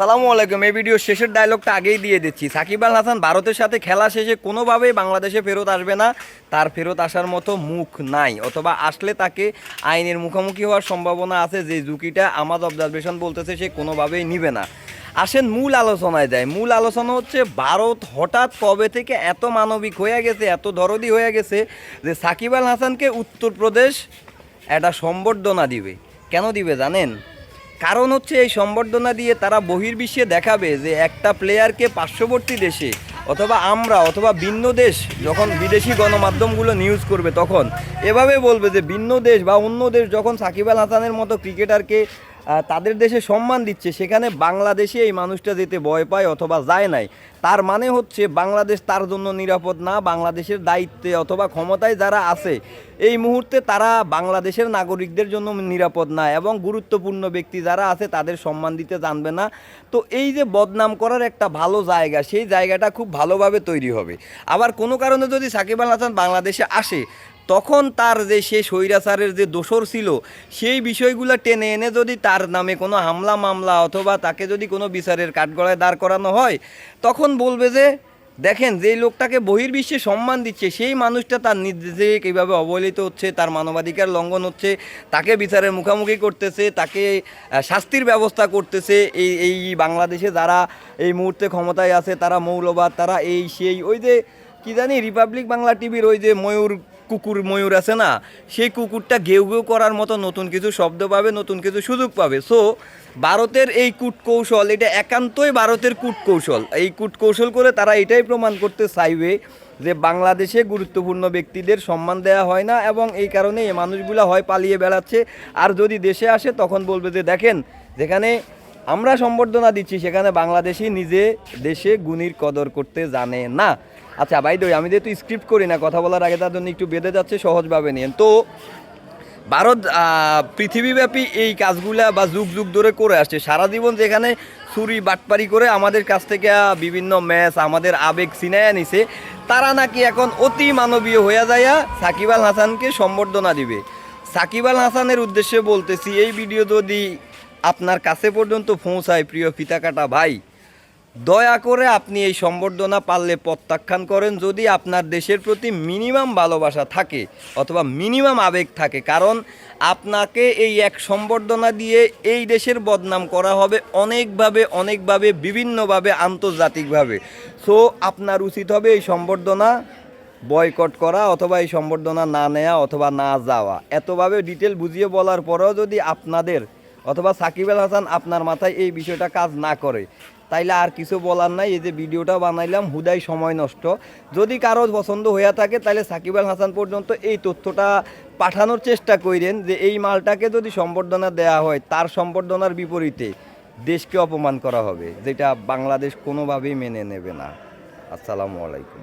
সালামু আলাইকুম। এই ভিডিও শেষের ডায়লগটা আগেই দিয়ে দিচ্ছি। সাকিব আল হাসান ভারতের সাথে খেলা শেষে কোনোভাবেই বাংলাদেশে ফেরত আসবে না। তার ফেরত আসার মতো মুখ নাই। অথবা আসলে তাকে আইনের মুখোমুখি হওয়ার সম্ভাবনা আছে যে ঝুঁকিটা আমাদ অবজারভেশন বলতেছে সে কোনোভাবেই নিবে না। আসেন মূল আলোচনায় যায় মূল আলোচনা হচ্ছে, ভারত হঠাৎ কবে থেকে এত মানবিক হয়ে গেছে, এত দরদি হয়ে গেছে যে সাকিব আল হাসানকে উত্তরপ্রদেশ একটা সম্বর্ধনা দিবে। কেন দিবে জানেন? কারণ হচ্ছে এই সম্বর্ধনা দিয়ে তারা বহির্বিশ্বে দেখাবে যে একটা প্লেয়ারকে পার্শ্ববর্তী দেশে অথবা আমরা অথবা ভিন্ন দেশ যখন বিদেশি গণমাধ্যমগুলো নিউজ করবে তখন, এভাবে বলবে যে ভিন্ন দেশ বা অন্য দেশ যখন সাকিব আল হাসানের মতো ক্রিকেটারকে তাদের দেশে সম্মান দিচ্ছে, সেখানে বাংলাদেশে এই মানুষটা যেতে ভয় পায় অথবা যায় নাই। তার মানে হচ্ছে বাংলাদেশ তার জন্য নিরাপদ না, বাংলাদেশের দায়িত্বে অথবা ক্ষমতায় যারা আছে, এই মুহূর্তে তারা বাংলাদেশের নাগরিকদের জন্য নিরাপদ না এবং গুরুত্বপূর্ণ ব্যক্তি যারা আছে তাদের সম্মান দিতে জানবে না। তো এই যে বদনাম করার একটা ভালো জায়গা, সেই জায়গাটা খুব ভালোভাবে তৈরি হবে। আবার কোনো কারণে যদি সাকিব আল হাসান বাংলাদেশে আসে তখন তার যে সে স্বৈরাচারের যে দোষর ছিল, সেই বিষয়গুলো টেনে এনে যদি তার নামে কোনো হামলা মামলা অথবা তাকে যদি কোনো বিচারের কাঠগড়ায় দাঁড় করানো হয়, তখন বলবে যে, দেখেন, যে লোকটাকে বহির্বিশ্বে সম্মান দিচ্ছে, সেই মানুষটা তার নিজে কীভাবে অবহেলিত হচ্ছে, তার মানবাধিকার লঙ্ঘন হচ্ছে, তাকে বিচারের মুখোমুখি করতেছে, তাকে শাস্তির ব্যবস্থা করতেছে, এই এই বাংলাদেশে যারা এই মুহূর্তে ক্ষমতায় আছে, তারা মৌলবাদ, তারা এই, সেই, ওই যে, কি জানি, রিপাবলিক বাংলা টিভির ওই যে ময়ূর কুকুর ময়ূর আছে না, সেই কুকুরটা গেউ গেউ করার মতো নতুন কিছু শব্দ পাবে, নতুন কিছু সুযোগ পাবে। সো ভারতের এই কূট কৌশল এটা একান্তই ভারতের কূট কৌশল এই কূট কৌশল করে তারা এটাই প্রমাণ করতে চাইবে যে বাংলাদেশে গুরুত্বপূর্ণ ব্যক্তিদের সম্মান দেওয়া হয় না এবং এই কারণে এই মানুষগুলো হয় পালিয়ে বেড়াচ্ছে। আর যদি দেশে আসে, তখন বলবে যে, দেখেন, যেখানে আমরা সম্বর্ধনা দিচ্ছি, সেখানে বাংলাদেশি নিজে দেশে গুণীর কদর করতে জানে না। আচ্ছা ভাই দই আমি যেহেতু স্ক্রিপ্ট করি না, কথা বলার আগে তার জন্য একটু বেঁধে যাচ্ছে, সহজভাবে নিয়ে তো, ভারত পৃথিবীব্যাপী এই কাজগুলা বা যুগ যুগ ধরে করে আসছে। সারা জীবন যেখানে ছুরি, বাটপারি করে আমাদের কাছ থেকে বিভিন্ন ম্যাচ, আমাদের আবেগ সিনায়া নিছে তারা নাকি এখন অতি মানবীয় হয়ে যায়া সাকিব আল হাসানকে সম্বর্ধনা দিবে। সাকিব আল হাসানের উদ্দেশ্যে বলতেছি, এই ভিডিও যদি আপনার কাছে পর্যন্ত পৌঁছায়, প্রিয় ফিতাকাটা ভাই দয়া করে আপনি এই সম্বর্ধনা পারলে প্রত্যাখ্যান করেন যদি আপনার দেশের প্রতি মিনিমাম ভালোবাসা থাকে অথবা মিনিমাম আবেগ থাকে। কারণ আপনাকে এই এক সম্বর্ধনা দিয়ে এই দেশের বদনাম করা হবে অনেকভাবে অনেকভাবে, বিভিন্নভাবে, আন্তর্জাতিকভাবে। সো আপনার উচিত হবে এই সম্বর্ধনা বয়কট করা অথবা এই সম্বর্ধনা না নেওয়া অথবা না যাওয়া। এতভাবে ডিটেল বুঝিয়ে বলার পরেও যদি আপনাদের অথবা সাকিব আল হাসান আপনার মাথায় এই বিষয়টা কাজ না করে তাইলে আর কিছু বলার নাই, এই যে ভিডিওটা বানাইলাম, হুদাই সময় নষ্ট। যদি কারও পছন্দ হইয়া থাকে তাহলে সাকিব আল হাসান পর্যন্ত এই তথ্যটা পাঠানোর চেষ্টা করেন যে এই মালটাকে যদি সম্বর্ধনা দেয়া হয়, তার সম্বর্ধনার বিপরীতে দেশকে অপমান করা হবে, যেটা বাংলাদেশ কোনোভাবেই মেনে নেবে না। আসসালামু আলাইকুম।